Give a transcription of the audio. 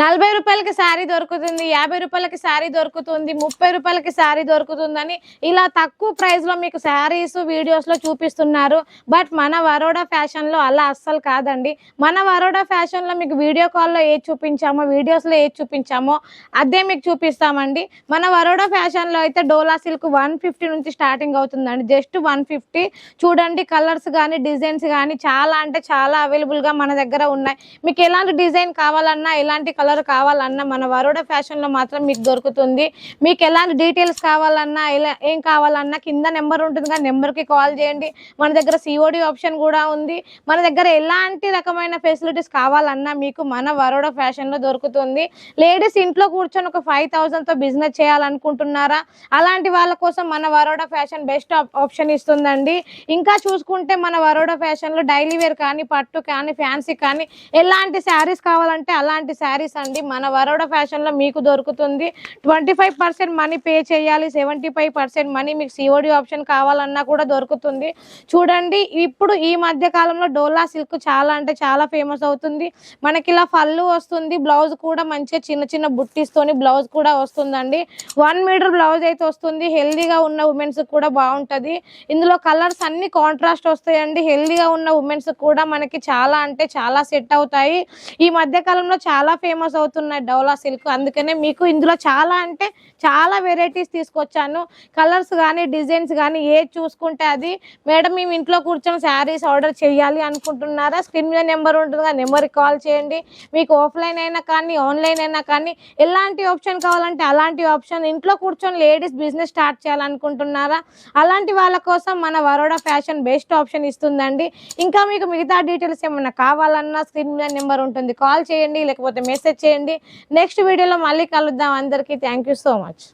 నలభై రూపాయలకి శారీ దొరుకుతుంది యాభై రూపాయలకి శారీ దొరుకుతుంది ముప్పై రూపాయలకి శారీ దొరుకుతుందని ఇలా తక్కువ ప్రైస్లో మీకు శారీస్ వీడియోస్లో చూపిస్తున్నారు. బట్ మన వరోడా ఫ్యాషన్లో అలా అస్సలు కాదండి. మన వరోడా ఫ్యాషన్లో మీకు వీడియో కాల్లో ఏది చూపించామో వీడియోస్లో ఏది చూపించామో అదే మీకు చూపిస్తామండి. మన వరోడా ఫ్యాషన్లో అయితే డోలా సిల్క్ వన్ ఫిఫ్టీ నుంచి స్టార్టింగ్ అవుతుందండి. Just one fifty. చూడండి కలర్స్ కానీ డిజైన్స్ కానీ చాలా అంటే చాలా అవైలబుల్గా మన దగ్గర ఉన్నాయి. మీకు ఎలాంటి డిజైన్ కావాలన్నా ఎలాంటి కలర్ కావాలన్నా మన వరోడా ఫ్యాషన్లో మాత్రం మీకు దొరుకుతుంది. మీకు ఎలాంటి డీటెయిల్స్ కావాలన్నా ఎలా ఏం కావాలన్నా కింద నెంబర్ ఉంటుంది కదా నెంబర్కి కాల్ చేయండి. మన దగ్గర సిఓడి ఆప్షన్ కూడా ఉంది. మన దగ్గర ఎలాంటి రకమైన ఫెసిలిటీస్ కావాలన్నా మీకు మన వరోడా ఫ్యాషన్లో దొరుకుతుంది. లేడీస్ ఇంట్లో కూర్చొని ఒక ఫైవ్ థౌసండ్తో బిజినెస్ చేయాలనుకుంటున్నారా? అలాంటి వాళ్ళ కోసం మన వరోడా ఫ్యాషన్ బెస్ట్ ఆప్షన్ ఇస్తుందండి. ఇంకా చూసుకుంటే మన వరోడా ఫ్యాషన్లో డైలీ వేర్ కానీ పట్టు కానీ ఫ్యాన్సీ కానీ ఎలాంటి శారీస్ కావాలంటే అలాంటి శారీస్ అండి మన వరోడా ఫ్యాషన్లో మీకు దొరుకుతుంది. Twenty five percent money pay చేయాలి. సెవెంటీ ఫైవ్ పర్సెంట్ మనీ మీకు సిఓడి ఆప్షన్ కావాలన్నా కూడా దొరుకుతుంది. చూడండి ఇప్పుడు ఈ మధ్య కాలంలో డోలా సిల్క్ చాలా అంటే చాలా ఫేమస్ అవుతుంది. మనకి ఇలా ఫల్లు వస్తుంది. బ్లౌజ్ కూడా మంచిగా చిన్న చిన్న బుట్టీస్తోని బ్లౌజ్ కూడా వస్తుందండి. వన్ మీటర్ బ్లౌజ్ అయితే వస్తుంది. హెల్దీగా ఉన్న ఉమెన్స్ కూడా బాగుంటది. ఇందులో కలర్స్ అన్ని కాంట్రాస్ట్ వస్తాయండి. హెల్దీగా ఉన్న ఉమెన్స్ కూడా మనకి చాలా అంటే చాలా సెట్ అవుతాయి. ఈ మధ్య కాలంలో చాలా ఫేమస్ అవుతున్నాయి డౌలా సిల్క్. అందుకనే మీకు ఇందులో చాలా అంటే చాలా వెరైటీస్ తీసుకొచ్చాను. కలర్స్ కానీ డిజైన్స్ కానీ ఏది చూసుకుంటే అది. మేడం మేము ఇంట్లో కూర్చొని శారీస్ ఆర్డర్ చేయాలి అనుకుంటున్నారా? స్క్రీన్ మీద నెంబర్ ఉంటుంది ఆ నెంబర్కి కాల్ చేయండి. మీకు ఆఫ్లైన్ అయినా కానీ ఆన్లైన్ అయినా కానీ ఎలాంటి ఆప్షన్ కావాలంటే అలాంటి ఆప్షన్. ఇంట్లో కూర్చొని లేడీస్ బిజినెస్ స్టార్ట్ చేయాలనుకుంటున్నారా? అలాంటి వాళ్ళ కోసం మన వరోడా ఫ్యాషన్ బెస్ట్ ఆప్షన్ ఇస్తుందండి. ఇంకా మీకు మిగతా డీటెయిల్స్ ఏమైనా కావాలన్నా స్క్రీన్ మీద నెంబర్ ఉంటుంది. కాల్ చేయండి లేకపోతే మెసేజ్ చేయండి. నెక్స్ట్ వీడియోలో మళ్ళీ కలుద్దాం. అందరికీ థ్యాంక్ యూ సో మచ్